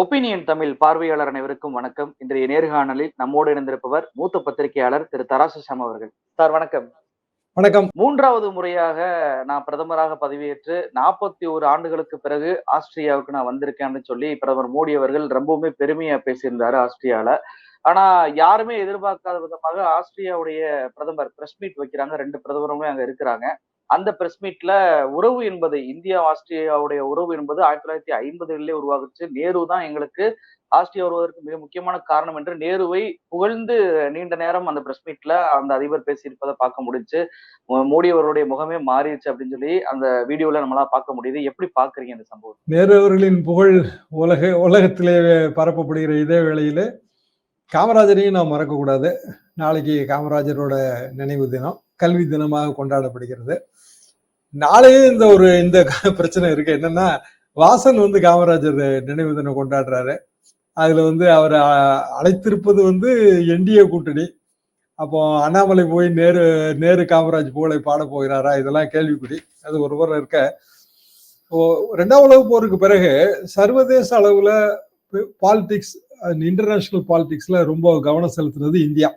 Opinion Tamil பார்வையாளர் அனைவருக்கும் வணக்கம். இன்றைய நேர்காணலில் நம்மோடு இணைந்திருப்பவர் மூத்த பத்திரிகையாளர் திரு தராசு ஷாம் அவர்கள். சார் வணக்கம். வணக்கம். மூன்றாவது முறையாக நான் பிரதமராக பதவியேற்று நாற்பத்தி ஒரு ஆண்டுகளுக்கு பிறகு ஆஸ்திரியாவுக்கு நான் வந்திருக்கேன்னு சொல்லி பிரதமர் மோடி அவர்கள் ரொம்பவுமே பெருமையா பேசியிருந்தாரு ஆஸ்திரியால. ஆனா யாருமே எதிர்பார்க்காத விதமாக ஆஸ்திரியாவுடைய பிரதமர் பிரஸ் மீட் வைக்கிறாங்க. ரெண்டு பிரதமருமே அங்க இருக்கிறாங்க. அந்த பிரஸ் மீட்ல உறவு என்பது இந்தியா ஆஸ்திரேலியாவுடைய உறவு என்பது ஆயிரத்தி தொள்ளாயிரத்தி ஐம்பதுகளிலே உருவாகுச்சு. நேரு தான் எங்களுக்கு ஆஸ்திரியா வருவதற்கு மிக முக்கியமான காரணம் என்று நேருவை புகழ்ந்து நீண்ட நேரம் அந்த பிரஸ் மீட்ல அந்த அதிபர் பேசியிருப்பதை பார்க்க முடிஞ்சு மோடி அவருடைய முகமே மாறிடுச்சு அப்படின்னு சொல்லி அந்த வீடியோல நம்மளால பார்க்க முடியுது. எப்படி பாக்குறீங்க இந்த சம்பவம்? நேரு அவர்களின் புகழ் உலக உலகத்திலே பரப்பப்படுகிற இதே வேளையில காமராஜரையும் நாம் மறக்கக்கூடாது. நாளைக்கு காமராஜரோட நினைவு தினம் கல்வி தினமாக கொண்டாடப்படுகிறது. நாளையே இந்த ஒரு இந்த பிரச்சனை இருக்கு. என்னன்னா வாசன் வந்து காமராஜர் நினைவு தினம் கொண்டாடுறாரு. அதுல வந்து அவர் அழைத்திருப்பது வந்து என்டிஏ கூட்டணி. அப்போ அண்ணாமலை போய் நேரு நேரு காமராஜ் புகழை பாட போகிறாரா? இதெல்லாம் கேள்விக்குடி அது ஒருவர் இருக்க. ரெண்டாம் உலக போருக்கு பிறகு சர்வதேச அளவுல பாலிடிக்ஸ் இன்டர்நேஷனல் பாலிடிக்ஸ்ல ரொம்ப கவனம் செலுத்துனது இந்தியா.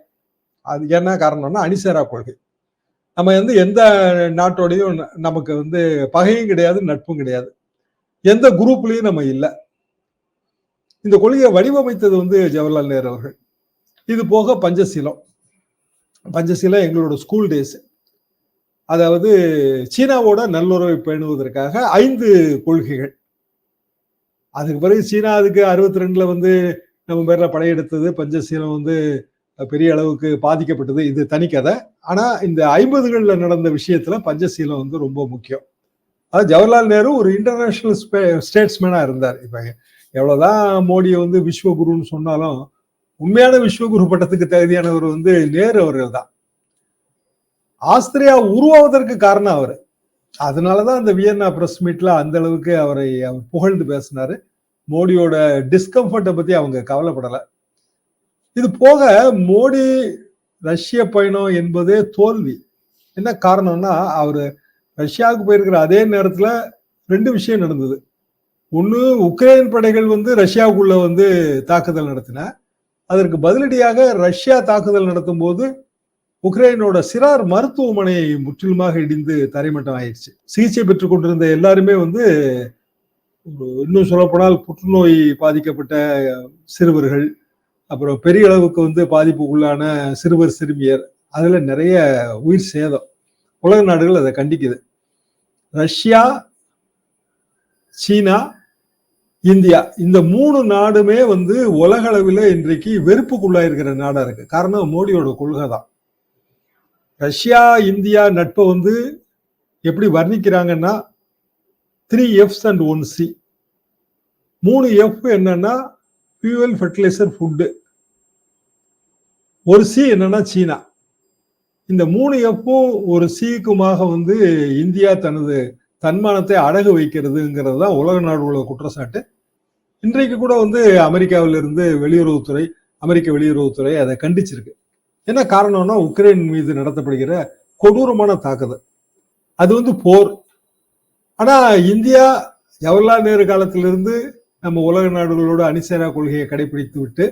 அது என்ன காரணம்னா அணிசேரா கொள்கை. நம்ம வந்து எந்த நாட்டோடையும் நமக்கு வந்து பகையும் கிடையாது நட்பும் கிடையாது. எந்த குரூப்லையும் நம்ம இல்லை. இந்த கொள்கையை வடிவமைத்தது வந்து ஜவஹர்லால் நேரு அவர்கள். இது போக பஞ்சசீலம். பஞ்சசீலம் எங்களோட ஸ்கூல் டேஸ் அதாவது சீனாவோட நல்லுறவை பேணுவதற்காக ஐந்து கொள்கைகள். அதுக்கு பிறகு சீனா அதுக்கு அறுபத்தி ரெண்டுல வந்து நம்ம பேர்ல படையெடுத்தது. பஞ்சசீலம் வந்து பெரிய அளவுக்கு பாதிக்கப்பட்டது. இது தனிக்கதை ஆனால் இந்த ஐம்பதுகளில் நடந்த விஷயத்துல பஞ்சசீலம் வந்து ரொம்ப முக்கியம். அது ஜவஹர்லால் நேரு ஒரு இன்டர்நேஷனல் ஸ்டேட்ஸ்மேனாக இருந்தார். இப்போ எவ்வளோதான் மோடியை வந்து விஸ்வகுருன்னு சொன்னாலும் உண்மையான விஸ்வகுரு பட்டத்துக்கு தகுதியானவர் வந்து நேரு அவர்கள் தான். ஆஸ்திரியா உருவாவதற்கு காரணம் அவர். அதனால தான் அந்த வியன்னா பிரஸ் மீட்ல அந்த அளவுக்கு அவரை அவர் புகழ்ந்து பேசினாரு. மோடியோட டிஸ்கம்ஃபர்ட்டை பற்றி அவங்க கவலைப்படலை. இது போக மோடி ரஷ்ய பயணம் என்பதே தோல்வி. என்ன காரணம்னா அவர் ரஷ்யாவுக்கு போயிருக்கிற அதே நேரத்தில் ரெண்டு விஷயம் நடந்தது. ஒன்று உக்ரைன் படைகள் வந்து ரஷ்யாவுக்குள்ள வந்து தாக்குதல் நடத்தின. அதற்கு பதிலடியாக ரஷ்யா தாக்குதல் நடத்தும் போது உக்ரைனோட சிறார் மருத்துவமனை முற்றிலுமாக இடிந்து தரைமட்டம் ஆயிடுச்சு. சிகிச்சை பெற்றுக் கொண்டிருந்த எல்லாருமே வந்து இன்னும் சொல்லப்போனால் புற்றுநோய் பாதிக்கப்பட்ட சிறுவர்கள் அப்புறம் பெரிய அளவுக்கு வந்து பாதிப்புக்குள்ளான சிறுவர் சிறுமியர் அதில் நிறைய உயிர் சேதம். உலக நாடுகள் அதை கண்டிக்குது. ரஷ்யா சீனா இந்தியா இந்த மூணு நாடுமே வந்து உலக அளவில் இன்றைக்கு வெறுப்புக்குள்ளாயிருக்கிற நாடாக இருக்கு. காரணம் மோடியோட கொள்கை தான். ரஷ்யா இந்தியா நட்பை வந்து எப்படி வர்ணிக்கிறாங்கன்னா three Fs and one C மூணு எஃப் என்னன்னா ஃபியூவல் ஃபெர்டிலைசர் ஃபுட்டு ஒரு சி என்னன்னா சீனா. இந்த மூணு எஃப்பும் ஒரு சிக்குமாக வந்து இந்தியா தனது தன்மானத்தை அடகு வைக்கிறதுங்கிறது தான் உலக நாடுகளோட குற்றச்சாட்டு. இன்றைக்கு கூட வந்து அமெரிக்காவிலிருந்து வெளியுறவுத்துறை அமெரிக்க வெளியுறவுத்துறை அதை கண்டிச்சிருக்கு. என்ன காரணம்னா உக்ரைன் மீது நடத்தப்படுகிற கொடூரமான தாக்குதல். அது வந்து போர். ஆனால் இந்தியா ஜவஹர்லால் நேரு காலத்திலிருந்து நம்ம உலக நாடுகளோட அணிசேரா கொள்கையை கடைபிடித்து விட்டு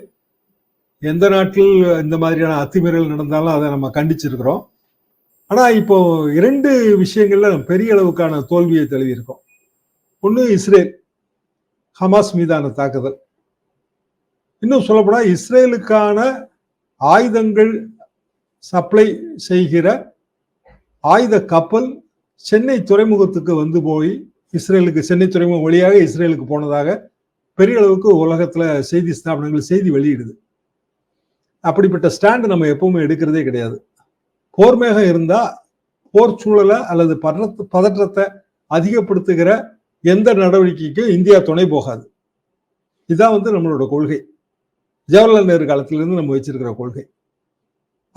எந்த நாட்டில் இந்த மாதிரியான அத்துமீறல் நடந்தாலும் அதை நம்ம கண்டிச்சிருக்கிறோம். ஆனால் இப்போ இரண்டு விஷயங்கள்ல பெரிய அளவுக்கான தோல்வியை தழுவியிருக்கோம். ஒன்று இஸ்ரேல் ஹமாஸ் மீதான தாக்குதல். இன்னும் சொல்லப்போனால் இஸ்ரேலுக்கான ஆயுதங்கள் சப்ளை செய்கிற ஆயுத கப்பல் சென்னை துறைமுகத்துக்கு வந்து போய் இஸ்ரேலுக்கு சென்னை துறைமுகம் வழியாக இஸ்ரேலுக்கு போனதாக பெரிய அளவுக்கு உலகத்துல செய்தி ஸ்தாபனங்கள் செய்தி வெளியிடுது. அப்படிப்பட்ட ஸ்டாண்டு நம்ம எப்பவுமே எடுக்கிறதே கிடையாது. போர்மேகம் இருந்தா போர் சூழலை அல்லது பதற்ற பதற்றத்தை அதிகப்படுத்துகிற எந்த நடவடிக்கைக்கும் இந்தியா துணை போகாது. இதுதான் வந்து நம்மளோட கொள்கை. ஜவஹர்லால் நேரு காலத்திலிருந்து நம்ம வச்சிருக்கிற கொள்கை.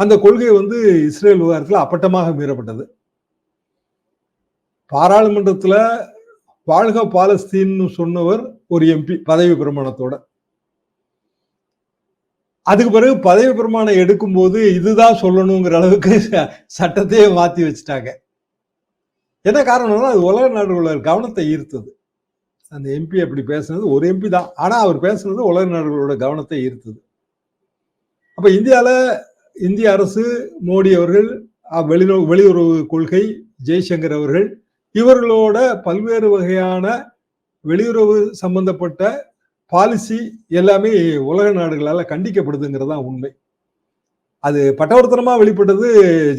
அந்த கொள்கை வந்து இஸ்ரேல் விவகாரத்தில் அப்பட்டமாக மீறப்பட்டது. பாராளுமன்றத்தில் வாழ்க பாலஸ்தீன்னு சொன்னவர் ஒரு எம்பி பதவி பிரமாணத்தோட. அதுக்கு பிறகு பதவி பிரமாணம் எடுக்கும்போது இதுதான் சொல்லணுங்கிற அளவுக்கு சட்டத்தையே மாத்தி வச்சுட்டாங்க. என்ன காரணம்னா அது உலக நாடுகளோட கவனத்தை ஈர்த்தது. அந்த எம்பி அப்படி பேசுனது ஒரு எம்பி தான். ஆனால் அவர் பேசுனது உலக நாடுகளோட கவனத்தை ஈர்த்தது. அப்போ இந்தியாவில் இந்திய அரசு மோடி அவர்கள் வெளிநோ வெளியுறவு வெளியுறவு கொள்கை ஜெய்சங்கர் அவர்கள் இவர்களோட பல்வேறு வகையான வெளியுறவு சம்பந்தப்பட்ட பாலிசி எல்லாமே உலக நாடுகளால் கண்டிக்கப்படுதுங்கிறது தான் உண்மை. அது பட்டவர்த்தனமாக வெளிப்பட்டது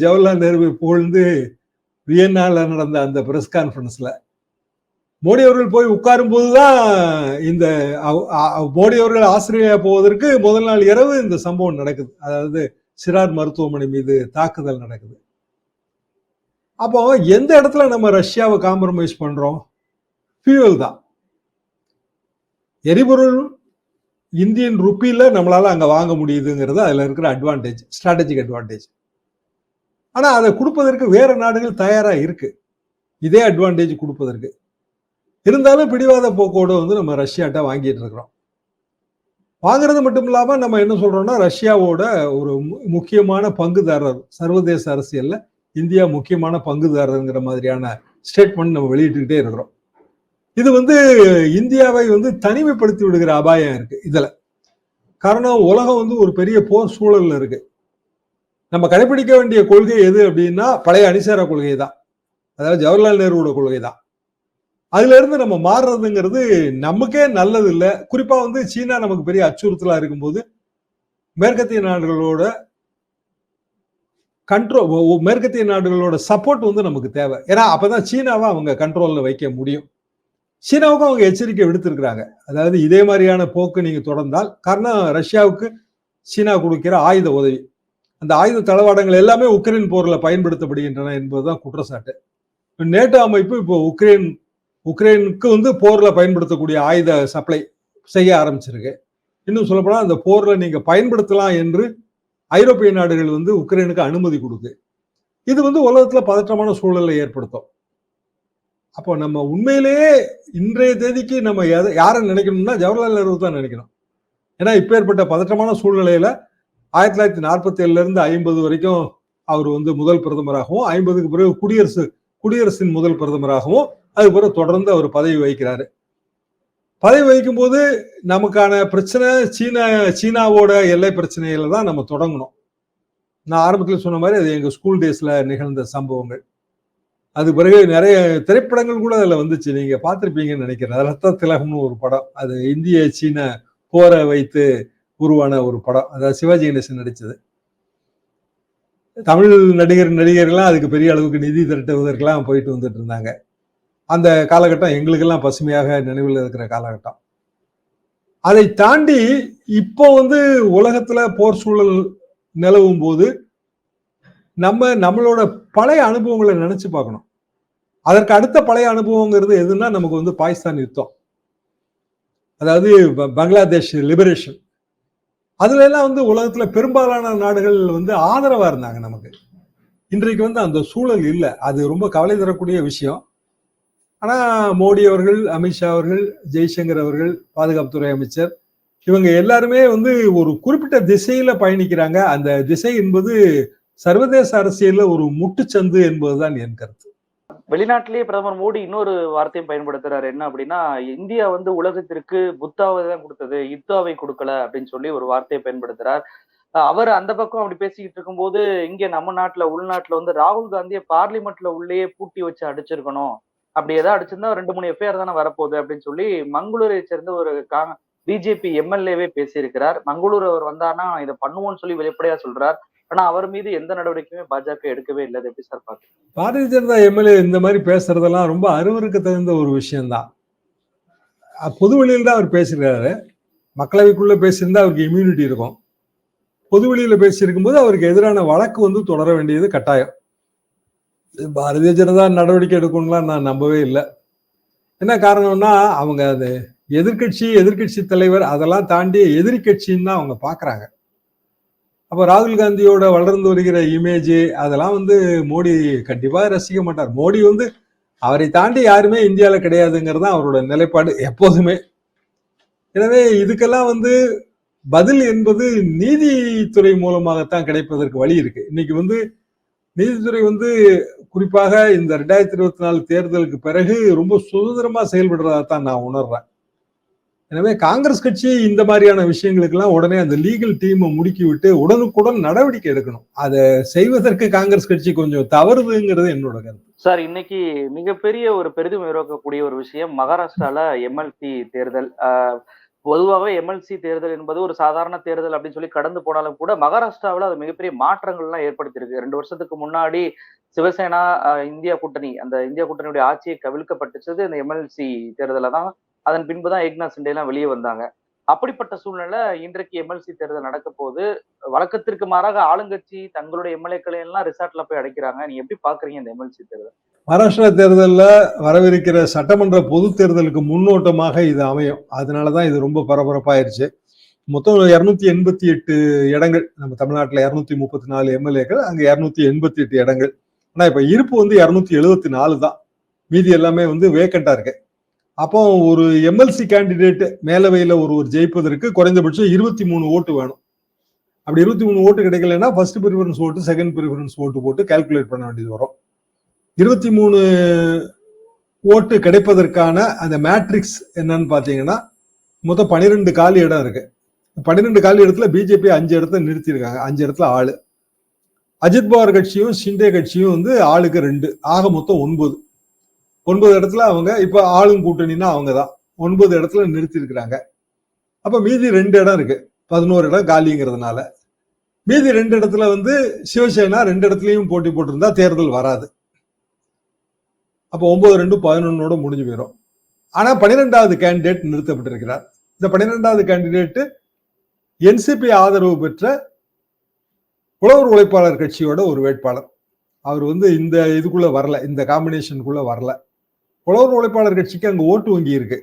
ஜவஹர்லால் நேரு புகழ்ந்து வியன்னால நடந்த அந்த பிரஸ் கான்ஃபரன்ஸில் மோடி அவர்கள் போய் உட்காரும் போதுதான் இந்த மோடி அவர்கள் ஆஸ்திரேலியா போவதற்கு முதல் நாள் இரவு இந்த சம்பவம் நடக்குது. அதாவது சிறார் மருத்துவமனை மீது தாக்குதல் நடக்குது. அப்போ எந்த இடத்துல நம்ம ரஷ்யாவை காம்ப்ரமைஸ் பண்றோம்? ஃபியூவல் தான். எரிபொருள் இந்தியன் ருப்பியில் நம்மளால அங்கே வாங்க முடியுதுங்கிறது அதில் இருக்கிற அட்வான்டேஜ் ஸ்ட்ராட்டஜிக் அட்வான்டேஜ் ஆனால் அதை கொடுப்பதற்கு வேறு நாடுகள் தயாராக இருக்குது இதே அட்வான்டேஜ் கொடுப்பதற்கு. இருந்தாலும் பிடிவாத போக்கோடு வந்து நம்ம ரஷ்யாட்ட வாங்கிட்டு இருக்கிறோம். வாங்குறது மட்டும் இல்லாமல் நம்ம என்ன சொல்கிறோன்னா ரஷ்யாவோட ஒரு மு- முக்கியமான பங்குதாரர் சர்வதேச அரசியலில் இந்தியா முக்கியமான பங்குதாரருங்கிற மாதிரியான ஸ்டேட்மெண்ட் நம்ம வெளியிட்டுக்கிட்டே இருக்கிறோம். இது வந்து இந்தியாவை வந்து தனிமைப்படுத்தி விடுகிற அபாயம் இருக்கு இதுல. காரணம் உலகம் வந்து ஒரு பெரிய போர் சூழல்ல இருக்கு. நம்ம கடைபிடிக்க வேண்டிய கொள்கை எது அப்படின்னா பழைய அணிசார கொள்கை தான் அதாவது ஜவஹர்லால் நேருவோட கொள்கை தான் அதுல இருந்து நம்ம மாறுறதுங்கிறது நமக்கே நல்லது இல்லை குறிப்பா வந்து சீனா நமக்கு பெரிய அச்சுறுத்தலா இருக்கும்போது மேற்கத்திய நாடுகளோட கண்ட்ரோல் மேற்கத்திய நாடுகளோட சப்போர்ட் வந்து நமக்கு தேவை. ஏன்னா அப்பதான் சீனாவை அவங்க கண்ட்ரோல்ல வைக்க முடியும். சீனாவுக்கும் அவங்க எச்சரிக்கை விடுத்திருக்கிறாங்க. அதாவது இதே மாதிரியான போக்கு நீங்க தொடர்ந்தால் காரணம் ரஷ்யாவுக்கு சீனா கொடுக்கிற ஆயுத உதவி. அந்த ஆயுத தளவாடங்கள் எல்லாமே உக்ரைன் போர்ல பயன்படுத்தப்படுகின்றன என்பதுதான் குற்றச்சாட்டு. நேட்டோ அமைப்பு இப்போ உக்ரைன் உக்ரைனுக்கு வந்து போர்ல பயன்படுத்தக்கூடிய ஆயுத சப்ளை செய்ய ஆரம்பிச்சிருக்கு. இன்னும் சொல்லப்போனா அந்த போர்ல நீங்க பயன்படுத்தலாம் என்று ஐரோப்பிய நாடுகள் வந்து உக்ரைனுக்கு அனுமதி கொடுக்கு. இது வந்து உலகத்துல பதற்றமான சூழலை ஏற்படுத்தும். அப்போ நம்ம உண்மையிலேயே இன்றைய தேதிக்கு நம்ம எதை யாரை நினைக்கணும்னா ஜவஹர்லால் நேரு தான் நினைக்கணும். ஏன்னா இப்போ ஏற்பட்ட பதற்றமான சூழ்நிலையில ஆயிரத்தி தொள்ளாயிரத்தி நாற்பத்தி ஏழுலேருந்து ஐம்பது வரைக்கும் அவர் வந்து முதல் பிரதமராகவும் ஐம்பதுக்கு பிறகு குடியரசு குடியரசின் முதல் பிரதமராகவும் அதுக்கு பிறகு தொடர்ந்து அவர் பதவி வகிக்கிறாரு. பதவி வகிக்கும் போது நமக்கான பிரச்சனை சீனா சீனாவோட எல்லை பிரச்சனையில தான் நம்ம தொடங்கணும். நான் ஆரம்பத்தில் சொன்ன மாதிரி அது எங்கள் ஸ்கூல் டேஸில் நிகழ்ந்த சம்பவங்கள். அது பிறகு நிறைய திரைப்படங்கள் கூட அதில் வந்துச்சு. நீங்கள் பார்த்துருப்பீங்கன்னு நினைக்கிறேன். ரத்த திலகம்னு ஒரு படம். அது இந்திய சீன போரை வைத்து உருவான ஒரு படம். அதாவது சிவாஜி கணேசன் நடித்தது தமிழ் நடிகர் நடிகர்கள்லாம் அதுக்கு பெரிய அளவுக்கு நிதி திரட்டுவதற்கெல்லாம் போயிட்டு வந்துட்டு இருந்தாங்க. அந்த காலகட்டம் எங்களுக்கெல்லாம் பசுமையாக நினைவில் இருக்கிற காலகட்டம். அதை தாண்டி இப்போ வந்து உலகத்துல போர் சூழல் நிலவும் போது நம்ம நம்மளோட பழைய அனுபவங்களை நினைச்சு பார்க்கணும். அதற்கு அடுத்த பழைய அனுபவங்கிறது எதுன்னா நமக்கு வந்து பாகிஸ்தான் யுத்தம். அதாவது ப- பங்களாதேஷ் லிபரேஷன் அதுல எல்லாம் வந்து உலகத்துல பெரும்பாலான நாடுகள் வந்து ஆதரவா இருந்தாங்க நமக்கு. இன்றைக்கு வந்து அந்த சூழல் இல்லை. அது ரொம்ப கவலை தரக்கூடிய விஷயம். ஆனால் மோடி அவர்கள் அமித்ஷா அவர்கள் ஜெய்சங்கர் அவர்கள் பாதுகாப்புத்துறை அமைச்சர் இவங்க எல்லாருமே வந்து ஒரு குறிப்பிட்ட திசையில பயணிக்கிறாங்க. அந்த திசை என்பது சர்வதேச அரசியல்ல ஒரு முட்டுச்சந்து என்பதுதான் என் கருத்து. வெளிநாட்டிலேயே பிரதமர் மோடி இன்னொரு வார்த்தையும் பயன்படுத்துறாரு. என்ன அப்படின்னா இந்தியா வந்து உலகத்திற்கு புத்தாவை தான் கொடுத்தது யுத்தாவை கொடுக்கல அப்படின்னு சொல்லி ஒரு வார்த்தையை பயன்படுத்துறார். அவர் அந்த பக்கம் அப்படி பேசிக்கிட்டு இருக்கும்போது இங்கே நம்ம நாட்டுல உள்நாட்டுல வந்து ராகுல் காந்தியை பார்லிமெண்ட்ல உள்ளேயே பூட்டி வச்சு அடிச்சிருக்கணும். அப்படி ஏதாவது அடிச்சிருந்தா ரெண்டு மூணு எஃப்ஐஆர் தானே வரப்போகுது அப்படின்னு சொல்லி மங்களூரை சேர்ந்த ஒரு பிஜேபி எம்எல்ஏவே பேசியிருக்கிறார். மங்களூர் அவர் வந்தார்னா இதை பண்ணுவோம்னு சொல்லி வெளிப்படையா சொல்றார். ஆனா அவர் மீது எந்த நடவடிக்கையுமே பாஜக எடுக்கவே இல்லை. எப்படி சார் பாக்குறீங்க பாரதிய ஜனதா எம்எல்ஏ இந்த மாதிரி பேசுறதெல்லாம் ரொம்ப அருவருக்கு தகுந்த ஒரு விஷயம்தான். அஹ் பொது தான் அவர் பேசுகிறாரு மக்களவைக்குள்ள பேசியிருந்தா அவருக்கு இம்யூனிட்டி இருக்கும். பொதுவெளியில பேசியிருக்கும் போது அவருக்கு எதிரான வழக்கு வந்து தொடர வேண்டியது கட்டாயம். பாரதிய ஜனதா நடவடிக்கை எடுக்கணும்லாம் நான் நம்பவே இல்லை. என்ன காரணம்னா அவங்க அது எதிர்க்கட்சி எதிர்க்கட்சி தலைவர் அதெல்லாம் தாண்டி எதிர்கட்சின்னு தான் அவங்க பார்க்குறாங்க அப்போ ராகுல் காந்தியோட வளர்ந்து வருகிற இமேஜ் அதெல்லாம் வந்து மோடி கண்டிப்பாக ரசிக்க மாட்டார். மோடி வந்து அவரை தாண்டி யாருமே இந்தியாவில் கிடையாதுங்கிறது தான் அவரோட நிலைப்பாடு எப்போதுமே. எனவே இதுக்கெல்லாம் வந்து பதில் என்பது நீதித்துறை மூலமாகத்தான் கிடைப்பதற்கு வழி இருக்கு. இன்னைக்கு வந்து நீதித்துறை வந்து குறிப்பாக இந்த ரெண்டாயிரத்தி இருபத்தி நாலு தேர்தலுக்கு பிறகு ரொம்ப சுதந்திரமா செயல்படுறதா தான் நான் உணர்றேன். எனவே காங்கிரஸ் கட்சி இந்த மாதிரியான விஷயங்களுக்கெல்லாம் உடனே அந்த லீகல் டீமை முடுக்கி விட்டு உடனுக்குடன் நடவடிக்கை எடுக்கணும். அதை செய்வதற்கு காங்கிரஸ் கட்சி கொஞ்சம் தவறுதுங்கிறது என்னோட கருத்து. சார் இன்னைக்கு மிகப்பெரிய ஒரு பெரிதும் இருக்கக்கூடிய ஒரு விஷயம் மகாராஷ்டிரால எம்எல்சி தேர்தல். ஆஹ், பொதுவாகவே எம்எல்சி தேர்தல் என்பது ஒரு சாதாரண தேர்தல் அப்படின்னு சொல்லி கடந்து போனாலும் கூட மகாராஷ்டிராவில் அது மிகப்பெரிய மாற்றங்கள்லாம் ஏற்படுத்தியிருக்கு. ரெண்டு வருஷத்துக்கு முன்னாடி சிவசேனா இந்தியா கூட்டணி அந்த இந்தியா கூட்டணியுடைய ஆட்சியை கவிழ்க்கப்பட்டுச்சது இந்த எம்எல்சி தேர்தலில் தான். அதன் பின்பு தான் ஏக்நாத் சிண்டே எல்லாம் வெளியே வந்தாங்க. அப்படிப்பட்ட சூழ்நிலை இன்றைக்கு எம்எல்சி தேர்தல் நடக்க போது வழக்கத்திற்கு மாறாக ஆளுங்கட்சி தங்களுடைய எம்எல்ஏக்களை எல்லாம் ரிசார்ட்ல போய் அடைக்கிறாங்க. நீ எப்படி பாக்குறீங்க இந்த எம்எல்சி தேர்தல்? மகாராஷ்டிரா தேர்தலில் வரவிருக்கிற சட்டமன்ற பொது தேர்தலுக்கு முன்னோட்டமாக இது அமையும். அதனாலதான் இது ரொம்ப பரபரப்பாயிருச்சு. மொத்தம் இரநூத்தி எண்பத்தி எட்டு இடங்கள் நம்ம தமிழ்நாட்டில் இரநூத்தி முப்பத்தி நாலு எம்எல்ஏக்கள் அங்கே இரநூத்தி எண்பத்தி எட்டு இடங்கள். ஆனால் இப்போ இருப்பு வந்து இரநூத்தி எழுபத்தி நாலு தான். மீதி எல்லாமே வந்து வேக்கண்டா இருக்கு. அப்போ ஒரு எம்எல்சி கேண்டிடேட் மேலவையில் ஒருவர் ஜெயிப்பதற்கு குறைந்தபட்சம் இருபத்தி மூணு ஓட்டு வேணும். அப்படி இருபத்தி மூணு ஓட்டு கிடைக்கலன்னா ஃபர்ஸ்ட் ப்ரிஃபரன்ஸ் ஓட்டு செகண்ட் ப்ரிஃபரன்ஸ் ஓட்டு போட்டு கால்குலேட் பண்ண வேண்டியது வரும். இருபத்தி மூணு ஓட்டு கிடைப்பதற்கான அந்த மேட்ரிக்ஸ் என்னன்னு பார்த்தீங்கன்னா மொத்தம் பன்னிரெண்டு காலி இடம் இருக்கு. பன்னிரெண்டு காலி இடத்துல பிஜேபி அஞ்சு இடத்துல நிறுத்தியிருக்காங்க. அஞ்சு இடத்துல ஆளு. அஜித் பவார் கட்சியும் ஷிண்டே கட்சியும் வந்து ஆளுக்கு ரெண்டு. ஆக மொத்தம் ஒன்பது. ஒன்பது இடத்துல அவங்க இப்ப ஆளும் கூட்டணின்னா அவங்க தான் ஒன்பது இடத்துல நிறுத்திருக்கிறாங்க அப்ப மீதி ரெண்டு இடம் இருக்கு. பதினோரு இடம் காலிங்கிறதுனால. மீதி ரெண்டு இடத்துல வந்து சிவசேனா ரெண்டு இடத்துலயும் போட்டி போட்டிருந்தா தேர்தல் வராது. அப்போ ஒன்பது ரெண்டு பதினொன்னோட முடிஞ்சு போயிடும் ஆனா பன்னிரெண்டாவது கேண்டிடேட் நிறுத்தப்பட்டிருக்கிறார். இந்த பன்னிரெண்டாவது கேண்டிடேட் என்சிபி ஆதரவு பெற்ற உழவர் உழைப்பாளர் கட்சியோட ஒரு வேட்பாளர். அவர் வந்து இந்த இதுக்குள்ள வரல. இந்த காம்பினேஷனுக்குள்ள வரல. புலவர் உழைப்பாளர் கட்சிக்கு அங்கே ஓட்டு வங்கி இருக்கு.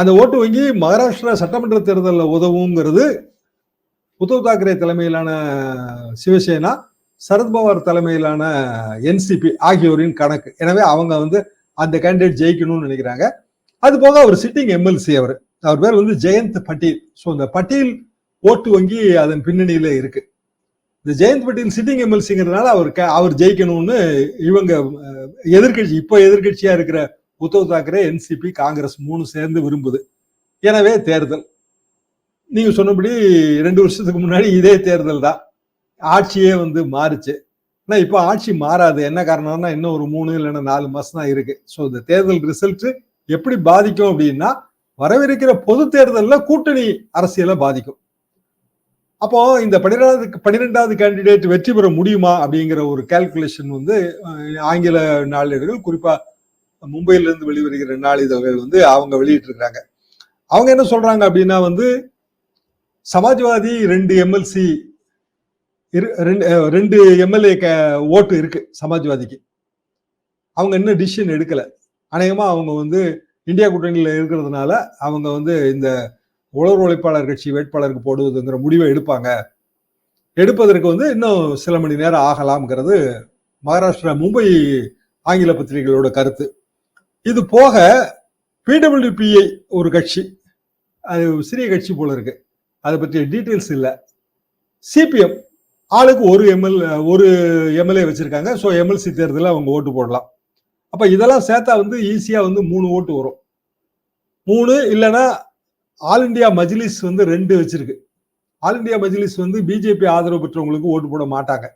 அந்த ஓட்டு வங்கி மகாராஷ்டிரா சட்டமன்ற தேர்தலில் உதவுங்கிறது உத்தவ் தாக்கரே தலைமையிலான சிவசேனா சரத்பவார் தலைமையிலான என்சிபி ஆகியோரின் கணக்கு. எனவே அவங்க வந்து அந்த கேண்டிடேட் ஜெயிக்கணும்னு நினைக்கிறாங்க. அது போக அவர் சிட்டிங் எம்எல்சி அவர். அவர் பேர் வந்து ஜெயந்த் பட்டீல். ஸோ இந்த பட்டீல் ஓட்டு வங்கி அதன் பின்னணியில இருக்கு. இந்த ஜெயந்த் பட்டேல் சிட்டிங் எம்எல்சிங்கிறதுனால அவர் அவர் ஜெயிக்கணும்னு இவங்க எதிர்கட்சி எதிர்க்கட்சி இப்போ எதிர்கட்சியா இருக்கிற உத்தவ் தாக்கரே என்சிபி காங்கிரஸ் மூணு சேர்ந்து விரும்புது. எனவே தேர்தல். நீங்க சொன்னபடி ரெண்டு வருஷத்துக்கு முன்னாடி இதே தேர்தல் தான். ஆட்சியே வந்து மாறுச்சு. ஆனா இப்போ ஆட்சி மாறாது. என்ன காரணம்னா இன்னும் ஒரு மூணு இல்லைன்னா நாலு மாசம் தான் இருக்கு. ஸோ இந்த தேர்தல் ரிசல்ட் எப்படி பாதிக்கும் அப்படின்னா வரவிருக்கிற பொது தேர்தலில் கூட்டணி அரசியலை பாதிக்கும். அப்போ இந்த பன்னிரெண்டாவது பன்னிரெண்டாவது கேண்டிடேட் வெற்றி பெற முடியுமா அப்படிங்கிற ஒரு கால்குலேஷன் வந்து ஆங்கில நாளிதழ்கள் குறிப்பா மும்பையிலிருந்து வெளிவருகிற நாளிதழ்கள் வந்து அவங்க வெளியிட்டிருக்கிறாங்க. அவங்க என்ன சொல்றாங்க அப்படின்னா வந்து சமாஜ்வாதி ரெண்டு எம்எல்சி ரெண்டு எம்எல்ஏ ஓட்டு இருக்கு சமாஜ்வாதிக்கு. அவங்க இன்னும் டிசிஷன் எடுக்கல? அநேகமா அவங்க வந்து இந்தியா கூட்டணியில் இருக்கிறதுனால அவங்க வந்து இந்த உழவர் உழைப்பாளர் கட்சி வேட்பாளருக்கு போடுவதுங்கிற முடிவை எடுப்பாங்க. எடுப்பதற்கு வந்து இன்னும் சில மணி நேரம் ஆகலாம்ங்கிறது மகாராஷ்டிரா மும்பை ஆங்கில பத்திரிகைகளோட கருத்து. இது போக பிடபிள்யூபிஐ ஒரு கட்சி. அது சிறிய கட்சி போல இருக்கு. அதை பற்றிய டீட்டெயில்ஸ் இல்லை. சிபிஎம் ஆளுக்கு ஒரு எம்எல் ஒரு எம்எல்ஏ வச்சிருக்காங்க. ஸோ எம்எல்சி தேர்தலில் அவங்க ஓட்டு போடலாம். அப்போ இதெல்லாம் சேர்த்தா வந்து ஈஸியாக வந்து மூணு ஓட்டு வரும். மூணு இல்லைன்னா ஆல் இந்தியா மஜ்லிஸ் வந்து ரெண்டு வச்சிருக்கு. ஆல் இந்தியா மஜ்லிஸ் வந்து பிஜேபி ஆதரவு பெற்றவங்களுக்கு ஓட்டு போட மாட்டாங்க.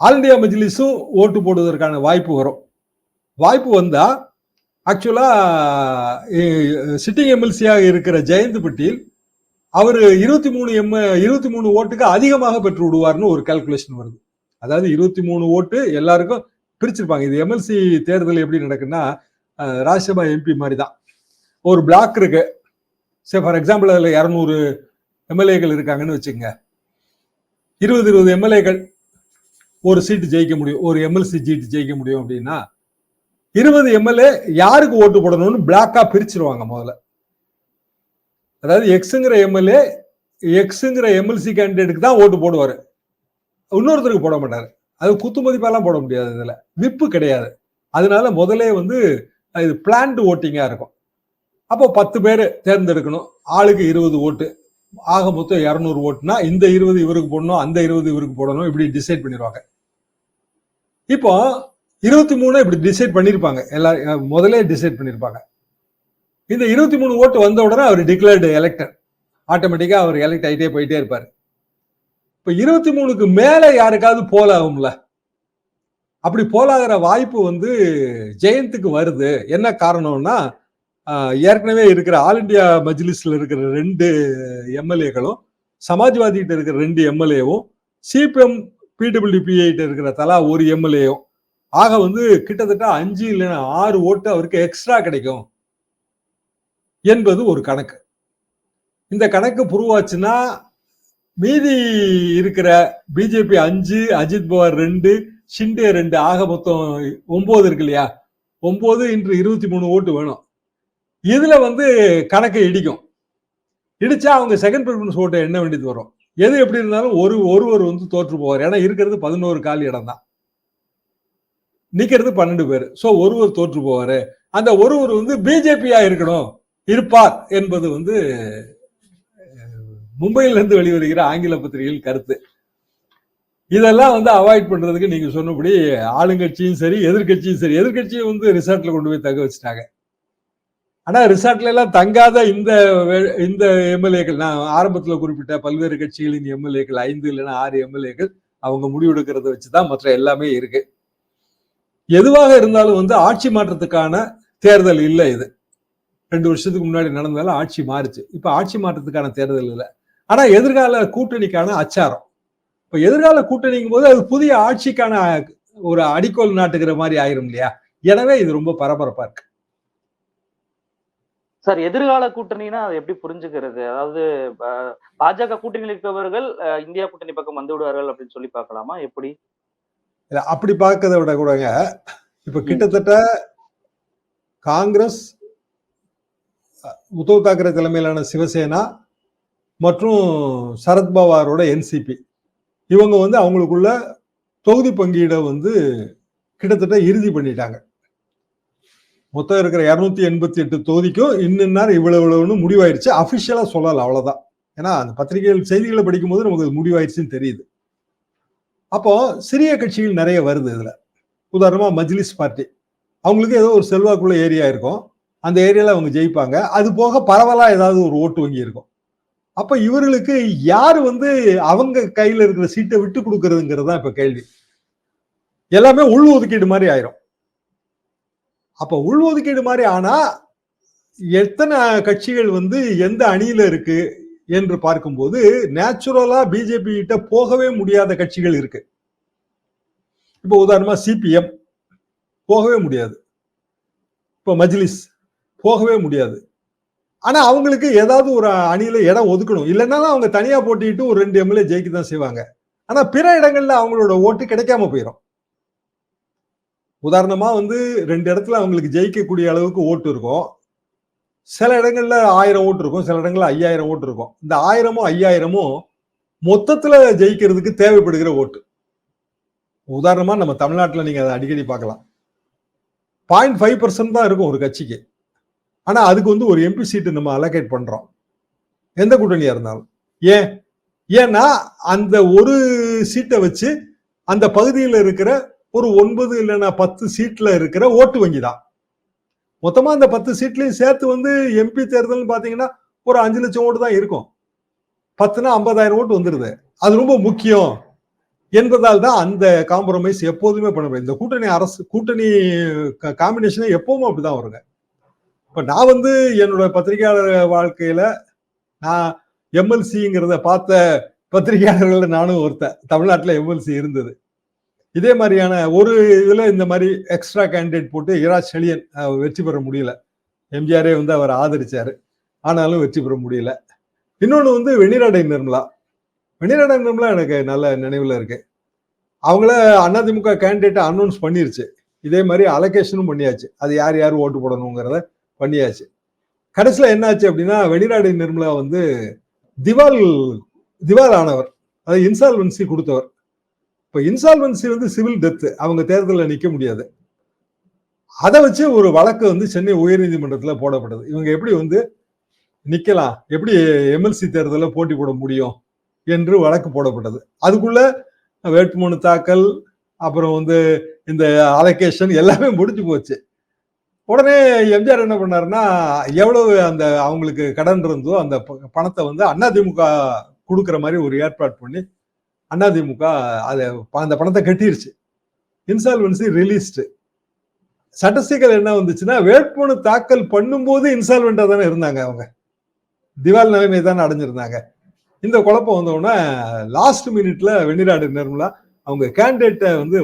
ஆல் இந்தியா மஜ்லிஸும் ஓட்டு போடுவதற்கான வாய்ப்பு வரும். வாய்ப்பு வந்தால் ஆக்சுவலாக சிட்டிங் எம்எல்சியாக இருக்கிற ஜெயந்த் பட்டீல் அவர் இருபத்தி மூணு எம் இருபத்தி மூணு ஓட்டுக்கு அதிகமாக பெற்று விடுவார்னு ஒரு கால்குலேஷன் வருது. அதாவது இருபத்தி மூணு ஓட்டு எல்லாருக்கும் பிரிச்சிருப்பாங்க. இது எம்எல்சி தேர்தல் எப்படி நடக்குன்னா ராஜ்யசபா எம்பி மாதிரி தான் ஒரு பிளாக் இருக்கு. சரி ஃபார் எக்ஸாம்பிள் அதில் இரநூறு எம்எல்ஏக்கள் இருக்காங்கன்னு வச்சுங்க இருபது இருபது எம்எல்ஏக்கள் ஒரு சீட்டு ஜெயிக்க முடியும். ஒரு எம்எல்சி சீட்டு ஜெயிக்க முடியும் அப்படின்னா இருபது எம்எல்ஏ யாருக்கு ஓட்டு போடணும்னு பிளாக்கா பிரிச்சிருவாங்க முதல்ல. அதாவது எக்ஸுங்கிற எம்எல்ஏ எக்ஸுங்கிற எம்எல்சி கேண்டிடேட்டுக்கு தான் ஓட்டு போடுவார். இன்னொருத்தருக்கு போட மாட்டார். அது குத்து மதிப்பெல்லாம் போட முடியாது இதில். விப்பு கிடையாது. அதனால முதலே வந்து இது பிளான்டு ஓட்டிங்காக இருக்கும். அப்போ பத்து பேர் தேர்ந்தெடுக்கணும். ஆளுக்கு இருபது ஓட்டு. ஆக மொத்தம் இரநூறு ஓட்டுனா இந்த இருபது இவருக்கு போடணும் அந்த இருபது இவருக்கு போடணும் இப்படி டிசைட் பண்ணிடுவாங்க. இப்போ இருபத்தி மூணு இப்படி டிசைட் பண்ணியிருப்பாங்க எல்லா முதலே முதல்ல டிசைட் பண்ணிருப்பாங்க. இந்த இருபத்தி மூணு ஓட்டு வந்த உடனே அவர் டிக்ளேர்டு எலெக்டர் ஆட்டோமேட்டிக்காக அவர் எலெக்ட் ஆகிட்டே போயிட்டே இருப்பார். இப்போ இருபத்தி மூணுக்கு மேலே யாருக்காவது போல் ஆகும்ல? அப்படி போலாகிற வாய்ப்பு வந்து ஜெயந்துக்கு வருது. என்ன காரணம்னா ஏற்கனவே இருக்கிற ஆல் இந்தியா மஜ்லிஸ்ல இருக்கிற ரெண்டு எம்எல்ஏக்களும் சமாஜ்வாதி கிட்ட இருக்கிற ரெண்டு எம்எல்ஏவும் சிபிஎம் பிடபிள்யூபிஐட்ட இருக்கிற தலா ஒரு எம்எல்ஏவும் ஆக வந்து கிட்டத்தட்ட அஞ்சு இல்லைன்னா ஆறு ஓட்டு அவருக்கு எக்ஸ்ட்ரா கிடைக்கும் என்பது ஒரு கணக்கு. இந்த கணக்கு புருவாச்சுன்னா மீதி இருக்கிற பிஜேபி அஞ்சு அஜித் பவார் ரெண்டு ஷிண்டே ரெண்டு ஆக மொத்தம் ஒன்பது இருக்கு இல்லையா? ஒன்பது இன்று இருபத்தி மூணு ஓட்டு வேணும். இதுல வந்து கணக்கு இடிக்கும். இடிச்சா அவங்க செகண்ட் ப்ரிஃபரன்ஸ் ஓட்டை எண்ண வேண்டியது வரும். எது எப்படி இருந்தாலும் ஒரு ஒருவர் வந்து தோற்று போவார். ஏன்னா இருக்கிறது பதினோரு கால் இடம் தான். நிக்கிறது பன்னெண்டு பேர். ஸோ ஒருவர் தோற்று போவாரு. அந்த ஒருவர் வந்து பிஜேபியா இருக்கணும். இருப்பார் என்பது வந்து மும்பையிலிருந்து வெளிவருகிற ஆங்கில பத்திரிகையில் கருத்து. இதெல்லாம் வந்து அவாய்ட் பண்றதுக்கு நீங்க சொன்னபடி ஆளுங்கட்சியும் சரி எதிர்க்கட்சியும் சரி எதிர்க்கட்சியும் வந்து ரிசார்ட்ல கொண்டு போய் தக வச்சுட்டாங்க. ஆனா ரிசார்ட்ல எல்லாம் தங்காத இந்த வே- இந்த எம்எல்ஏக்கள் நான் ஆரம்பத்துல குறிப்பிட்ட பல்வேறு கட்சிகளின் எம்எல்ஏக்கள் ஐந்து இல்லைன்னா ஆறு எம்எல்ஏக்கள் அவங்க முடிவெடுக்கிறத வச்சுதான் மற்ற எல்லாமே இருக்கு. எதுவாக இருந்தாலும் வந்து ஆட்சி மாற்றத்துக்கான தேர்தல் இல்லை இது. ரெண்டு வருஷத்துக்கு முன்னாடி நடந்தாலும் ஆட்சி மாறுச்சு. இப்ப ஆட்சி மாற்றத்துக்கான தேர்தல் இல்லை. ஆனா எதிர்கால கூட்டணிக்கான அச்சாரம். இப்ப எதிர்கால கூட்டணிங்கும் போது அது புதிய ஆட்சிக்கான ஒரு அடிக்கோல் நாட்டுகிற மாதிரி ஆயிரும் இல்லையா? எனவே இது ரொம்ப பரபரப்பா இருக்கு. சார் எதிர்கால கூட்டணினா அதை எப்படி புரிஞ்சுக்கிறது? அதாவது பாஜக கூட்டணியில் இருப்பவர்கள் இந்தியா கூட்டணி பக்கம் வந்து விடுவார்கள் அப்படின்னு சொல்லி பார்க்கலாமா? எப்படி? இல்ல, அப்படி பார்க்கறத விட கூடங்க இப்ப கிட்டத்தட்ட காங்கிரஸ் உத்தவ் தாக்கரே தலைமையிலான சிவசேனா மற்றும் சரத்பவாரோட என்சிபி இவங்க வந்து அவங்களுக்குள்ள தொகுதி பங்கீடை வந்து கிட்டத்தட்ட இறுதி பண்ணிட்டாங்க. மொத்தம் இருக்கிற இரநூத்தி எண்பத்தி எட்டு தொகுதிக்கும் இன்னும் இவ்வளவு இவ்வளவுன்னு முடிவாயிருச்சு. அபிஷியலா சொல்லல அவ்வளவுதான். ஏன்னா அந்த பத்திரிகைகள் செய்திகளை படிக்கும்போது நமக்கு அது முடிவாயிருச்சுன்னு தெரியுது. அப்போ சிறிய கட்சிகள் நிறைய வருது இதுல. உதாரணமா மஜ்லிஸ் பார்ட்டி. அவங்களுக்கு ஏதோ ஒரு செல்வாக்குள்ள ஏரியா இருக்கும். அந்த ஏரியால அவங்க ஜெயிப்பாங்க. அது போக பரவலா ஏதாவது ஒரு ஓட்டு வங்கி இருக்கும். அப்ப இவர்களுக்கு யார் வந்து அவங்க கையில இருக்கிற சீட்டை விட்டு கொடுக்கறதுங்கிறது தான் இப்ப கேள்வி. எல்லாமே உள் ஒதுக்கீடு மாதிரி ஆயிரும். அப்போ உள் ஒதுக்கீடு மாதிரி ஆனா எத்தனை கட்சிகள் வந்து எந்த அணியில இருக்கு என்று பார்க்கும்போது நேச்சுரலா பிஜேபி கிட்ட போகவே முடியாத கட்சிகள் இருக்கு. இப்போ உதாரணமா சிபிஎம் போகவே முடியாது. இப்போ மஜ்லிஸ் போகவே முடியாது. ஆனா அவங்களுக்கு ஏதாவது ஒரு அணியில இடம் ஒதுக்கணும். இல்லைன்னா அவங்க தனியா போட்டிட்டு ஒரு ரெண்டு எம்எல்ஏ ஜெயிக்க தான் செய்வாங்க. ஆனா பிற இடங்கள்ல அவங்களோட ஓட்டு கிடைக்காம போயிடும் உதாரணமா வந்து ரெண்டு இடத்துல அவங்களுக்கு ஜெயிக்கக்கூடிய அளவுக்கு ஓட்டு இருக்கும். சில இடங்கள்ல ஆயிரம் ஓட்டு இருக்கும் சில இடங்கள்ல ஐயாயிரம் ஓட்டு இருக்கும். இந்த ஆயிரமும் ஐயாயிரமும் மொத்தத்துல ஜெயிக்கிறதுக்கு தேவைப்படுகிற ஓட்டு. உதாரணமா நம்ம தமிழ்நாட்டில் நீங்க அதை அடிக்கடி பார்க்கலாம். பாயிண்ட் ஃபைவ் பர்சன்ட் தான் இருக்கும் ஒரு கட்சிக்கு. ஆனா அதுக்கு வந்து ஒரு எம்பி சீட்டு நம்ம அலோகேட் பண்றோம். எந்த கூட்டணியா இருந்தாலும். ஏன்? ஏன்னா அந்த ஒரு சீட்டை வச்சு அந்த பகுதியில் இருக்கிற ஒரு ஒன்பது இல்லைன்னா பத்து சீட்ல இருக்கிற ஓட்டு வங்கி தான். மொத்தமா அந்த பத்து சீட்லையும் சேர்த்து வந்து எம்பி தேர்தல்னு பாத்தீங்கன்னா ஒரு அஞ்சு லட்சம் ஓட்டு தான் இருக்கும். பத்துனா ஐம்பதாயிரம் ஓட்டு வந்துடுது அது ரொம்ப முக்கியம் என்பதால் தான் அந்த காம்ப்ரமைஸ் எப்போதுமே பண்ண முடியும் இந்த கூட்டணி அரசு கூட்டணி காம்பினேஷனே எப்பவும் அப்படிதான் வருங்க. இப்போ நான் வந்து என்னோட பத்திரிகையாளர் வாழ்க்கையில நான் எம்எல்சிங்கிறத பார்த்த பத்திரிகையாளர்கள் நானும் ஒருத்தன். தமிழ்நாட்டில் எம்எல்சி இருந்தது. இதே மாதிரியான ஒரு இதில் இந்த மாதிரி எக்ஸ்ட்ரா கேண்டிடேட் போட்டு இராஜ் செழியன் வெற்றி பெற முடியல. எம்ஜிஆரே வந்து அவர் ஆதரித்தார் ஆனாலும் வெற்றி பெற முடியல. இன்னொன்று வந்து வெண்ணிராடை நிர்மலா. வெண்ணிராடை நிர்மலா எனக்கு நல்ல நினைவில் இருக்கு. அவங்கள அதிமுக கேண்டிடேட்டை அனௌன்ஸ் பண்ணிருச்சு. இதே மாதிரி அலோகேஷனும் பண்ணியாச்சு. அது யார் யார் ஓட்டு போடணுங்கிறத பண்ணியாச்சு. கடைசியில் என்னாச்சு அப்படின்னா வெணிராடை நிர்மலா வந்து திவால் திவால் ஆனவர். அதாவது இன்சால்வன்சி கொடுத்தவர். இப்போ இன்சால்வன்சி வந்து சிவில் டெத்து அவங்க தேர்தலில் நிற்க முடியாது. அதை வச்சு ஒரு வழக்கு வந்து சென்னை உயர்நீதிமன்றத்தில் போடப்பட்டது. இவங்க எப்படி வந்து நிற்கலாம் எப்படி எம்எல்சி தேர்தலில் போட்டி போட முடியும் என்று வழக்கு போடப்பட்டது. அதுக்குள்ள வேட்புமனு தாக்கல் அப்புறம் வந்து இந்த அலகேஷன் எல்லாமே முடிஞ்சு போச்சு. உடனே எம்ஜிஆர் என்ன பண்ணாருன்னா எவ்வளவு அந்த அவங்களுக்கு கடன் இருந்தோ அந்த ப- பணத்தை வந்து அதிமுக கொடுக்குற மாதிரி ஒரு ஏற்பாடு பண்ணி அதிமுக அதை அந்த பணத்தை கட்டிருச்சு. இன்சால்வன்சி ரிலீஸ்டு சட்டசிக்கல் என்ன வந்துச்சுன்னா வேட்புமனு தாக்கல் பண்ணும்போது இன்சால்வெண்டா தானே இருந்தாங்க அவங்க. திவால் நிலைமை தானே அடைஞ்சிருந்தாங்க. இந்த குழப்பம் வந்த உடனே லாஸ்ட் மினிட்ல வெண்ணிராடு நிர்மலா அவங்க கேண்டிடேட்டை வந்து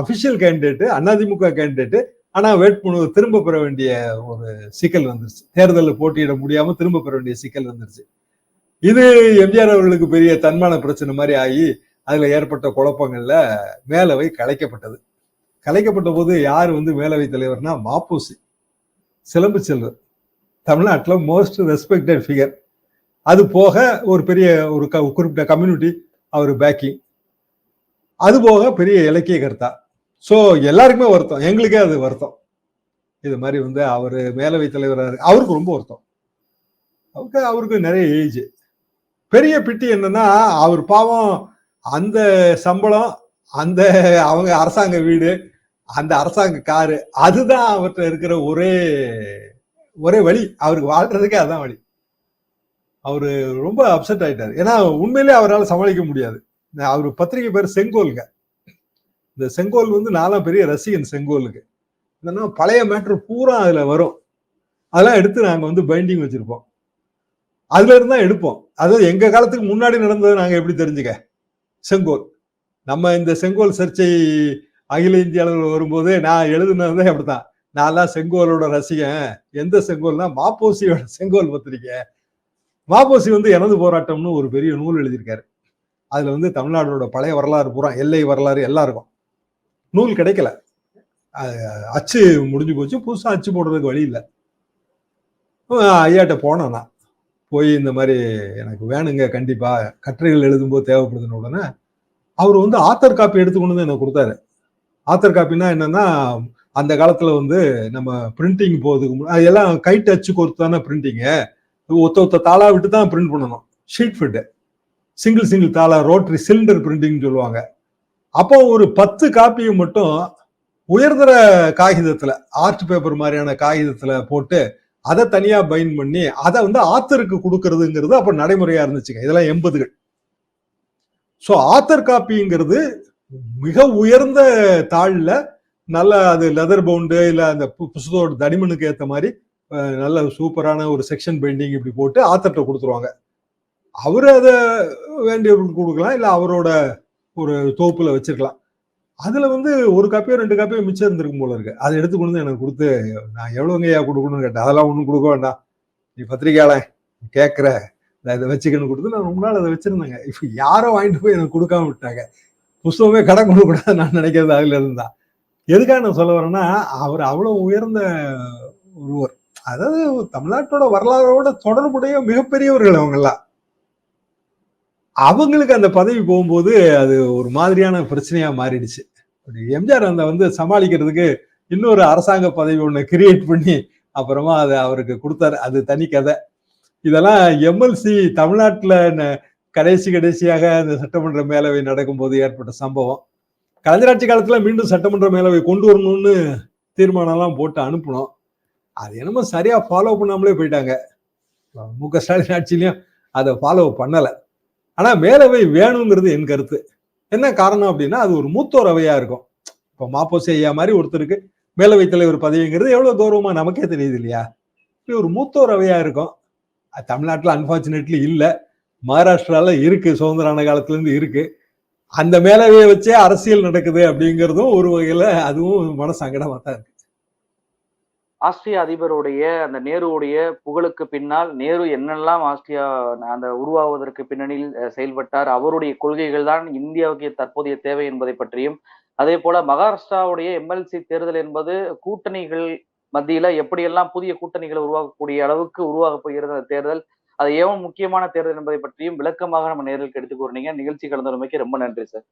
அபிஷியல் கேண்டிடேட்டு அதிமுக கேண்டிடேட் ஆனா வேட்புமனு திரும்ப பெற வேண்டிய ஒரு சிக்கல் வந்துருச்சு. தேர்தலில் போட்டியிட முடியாமல் திரும்ப பெற வேண்டிய சிக்கல் வந்துருச்சு. இது எம்ஜிஆர் அவர்களுக்கு பெரிய தன்மான பிரச்சனை மாதிரி ஆகி அதுல ஏற்பட்ட குழப்பங்கள்ல மேலவை கலைக்கப்பட்டது. கலைக்கப்பட்ட போது யார் வந்து மேலவை தலைவர்னா மாப்பூசி சிலம்பு செல்வர் தமிழ்நாட்டில் மோஸ்ட் ரெஸ்பெக்டட் ஃபிகர் அது போக ஒரு பெரிய ஒரு க- குறிப்பிட்ட கம்யூனிட்டி அவர் பேக்கிங் அது போக பெரிய இலக்கிய கர்த்தா. ஸோ எல்லாருக்குமே வருத்தம். எங்களுக்கே அது வருத்தம். இது மாதிரி வந்து அவர் மேலவை தலைவராக அவருக்கு ரொம்ப வருத்தம். அவருக்கு அவருக்கு நிறைய ஏஜ் பெரிய பிட்டி என்னன்னா அவர் பாவம் அந்த சம்பளம் அந்த அவங்க அரசாங்க வீடு அந்த அரசாங்க காரு அதுதான் அவர்கிட்ட இருக்கிற ஒரே ஒரே வழி. அவருக்கு வாழ்றதுக்கே அதான் வழி. அவர் ரொம்ப அப்செட் ஆயிட்டார். ஏன்னா உண்மையிலே அவரால் சமாளிக்க முடியாது. அவர் பத்திரிகை பேர் செங்கோலுங்க இந்த செங்கோல் வந்து நாலாம் பெரிய ரசிகன் செங்கோலுக்கு. என்னன்னா பழைய மேட்ரு பூரா அதில் வரும். அதெல்லாம் எடுத்து நாங்கள் வந்து பைண்டிங் வச்சுருப்போம். அதுல இருந்து தான் எடுப்போம். அதாவது எங்க காலத்துக்கு முன்னாடி நடந்ததை நாங்க எப்படி தெரிஞ்சுக்க? செங்கோல். நம்ம இந்த செங்கோல் சர்ச்சை அகில இந்திய அளவில் வரும்போது நான் எழுதுனதே அப்படித்தான். நான்லாம் செங்கோலோட ரசிகன். எந்த செங்கோல்னா மாப்போசியோட செங்கோல் பத்திரிக்கை. மாப்போசி வந்து எனது போராட்டம்னு ஒரு பெரிய நூல் எழுதியிருக்காரு. அதுல வந்து தமிழ்நாடோட பழைய வரலாறு பூரா எல்லை வரலாறு எல்லாம் இருக்கும். நூல் கிடைக்கல. அச்சு முடிஞ்சு போச்சு. புதுசாக அச்சு போடுறதுக்கு வழி இல்லை. ஐயாட்ட போனேன் நான். போய் இந்த மாதிரி எனக்கு வேணுங்க கண்டிப்பாக கட்டுரைகள் எழுதும்போது தேவைப்படுதுன்னு உடனே அவர் வந்து ஆத்தர் காப்பி எடுத்து கொண்டு வந்து எனக்கு கொடுத்தாரு. ஆத்தர் காப்பினா என்னன்னா அந்த காலத்தில் வந்து நம்ம பிரிண்டிங் போகிறதுக்கு முன்னாடி அது எல்லாம் கை டச்சு கொடுத்து தானே பிரிண்டிங்கு ஒத்த ஒத்த தாளா விட்டு தான் பிரிண்ட் பண்ணணும். ஷீட் ஃபிட்டு சிங்கிள் சிங்கிள் தாளா ரோட்டரி சிலிண்டர் பிரிண்டிங்னு சொல்லுவாங்க. அப்போ ஒரு பத்து காப்பியை மட்டும் உயர்தர காகிதத்தில் ஆர்ட் பேப்பர் மாதிரியான காகிதத்தில் போட்டு அதை தனியா பைண்ட் பண்ணி அதை வந்து ஆத்தருக்கு கொடுக்கறதுங்கிறது அப்ப நடைமுறையா இருந்துச்சுங்க. இதெல்லாம் எண்பதுகள். ஸோ ஆத்தர் காப்பிங்கிறது மிக உயர்ந்த தாளில் நல்ல அது லெதர் பவுண்டு இல்லை அந்த பு- தடிமனுக்கு ஏற்ற மாதிரி நல்ல சூப்பரான ஒரு செக்ஷன் பெயிண்டிங் இப்படி போட்டு ஆத்தர்கிட்ட கொடுத்துருவாங்க. அவர் அதை வேண்டியவர்களுக்கு கொடுக்கலாம் இல்லை அவரோட ஒரு தோப்புல வச்சிருக்கலாம். அதுல வந்து ஒரு காப்பியோ ரெண்டு காப்பியோ மிச்சம் இருந்திருக்கும் போல இருக்கு. அதை எடுத்து கொண்டு வந்து எனக்கு கொடுத்து நான் எவ்வளவுங்கய்யா கொடுக்கணும்னு கேட்டேன். அதெல்லாம் ஒன்றும் கொடுக்க வேண்டாம். நீ பத்திரிக்கையாளன் கேட்குற நான் இதை வச்சுக்கணும் கொடுத்து நான் ரொம்ப நாள் அதை வச்சிருந்தேங்க. இப்போ யாரோ வாங்கிட்டு போய் எனக்கு கொடுக்காம விட்டாங்க. புஸ்தகமே கடன் கொடுக்கூடாது நான் நினைக்கிறது அதுல இருந்தா. எதுக்காக நான் சொல்ல வரேன்னா அவர் அவ்வளோ உயர்ந்த ஒருவர். அதாவது தமிழ்நாட்டோட வரலாறோட தொடர்புடைய மிகப்பெரியவர்கள் அவங்கெல்லாம். அவங்களுக்கு அந்த பதவி போகும்போது அது ஒரு மாதிரியான பிரச்சனையா மாறிடுச்சு. எம்ஜிஆர் அந்த வந்து சமாளிக்கிறதுக்கு இன்னொரு அரசாங்க பதவி ஒன்று கிரியேட் பண்ணி அப்புறமா அதை அவருக்கு கொடுத்தாரு. அது தனி கதை. இதெல்லாம் எம்எல்சி தமிழ்நாட்டில் ந- கடைசி கடைசியாக அந்த சட்டமன்ற மேலவை நடக்கும்போது ஏற்பட்ட சம்பவம். கலைஞராட்சி காலத்தில் மீண்டும் சட்டமன்ற மேலவை கொண்டு வரணும்னு தீர்மானம்லாம் போட்டு அனுப்பணும் அது என்னமோ சரியாக ஃபாலோ பண்ணாமலே போயிட்டாங்க. மு க ஸ்டாலின் ஆட்சியிலையும் அதை ஃபாலோ பண்ணலை. ஆனால் மேலவை வேணுங்கிறது என் கருத்து. என்ன காரணம் அப்படின்னா அது ஒரு மூத்தோர் அவையா இருக்கும். இப்போ மாப்போசி ஐயா மாதிரி ஒருத்தருக்கு மேலவை தலைவர் பதவிங்கிறது எவ்வளவு கௌரவமா நமக்கே தெரியுது இல்லையா? இப்படி ஒரு மூத்தோர் அவையா இருக்கும். அது அன்பார்ச்சுனேட்லி இல்லை. மகாராஷ்டிரால இருக்கு சுதந்திரான காலத்துல இருந்து இருக்கு. அந்த மேலவையை வச்சே அரசியல் நடக்குது அப்படிங்கிறதும் ஒரு வகையில அதுவும் மன சங்கடமா தான் இருக்கு. ஆஸ்திரிய அதிபருடைய அந்த நேருவுடைய புகழுக்கு பின்னால் நேரு என்னெல்லாம் ஆஸ்திரியா அந்த உருவாவதற்கு பின்னணியில் செயல்பட்டார் அவருடைய கொள்கைகள் தான் இந்தியாவுக்கு தற்போதைய தேவை என்பதை பற்றியும் அதே போல மகாராஷ்டிராவுடைய எம்எல்சி தேர்தல் என்பது கூட்டணிகள் மத்தியில எப்படியெல்லாம் புதிய கூட்டணிகளை உருவாக்கக்கூடிய அளவுக்கு உருவாக போகிறது அந்த தேர்தல் அது ஏன் முக்கியமான தேர்தல் என்பதை பற்றியும் விளக்கமாக நம்ம நேரில் எடுத்து கூறினீங்க. நிகழ்ச்சி கலந்துரைமைக்கு ரொம்ப நன்றி சார்.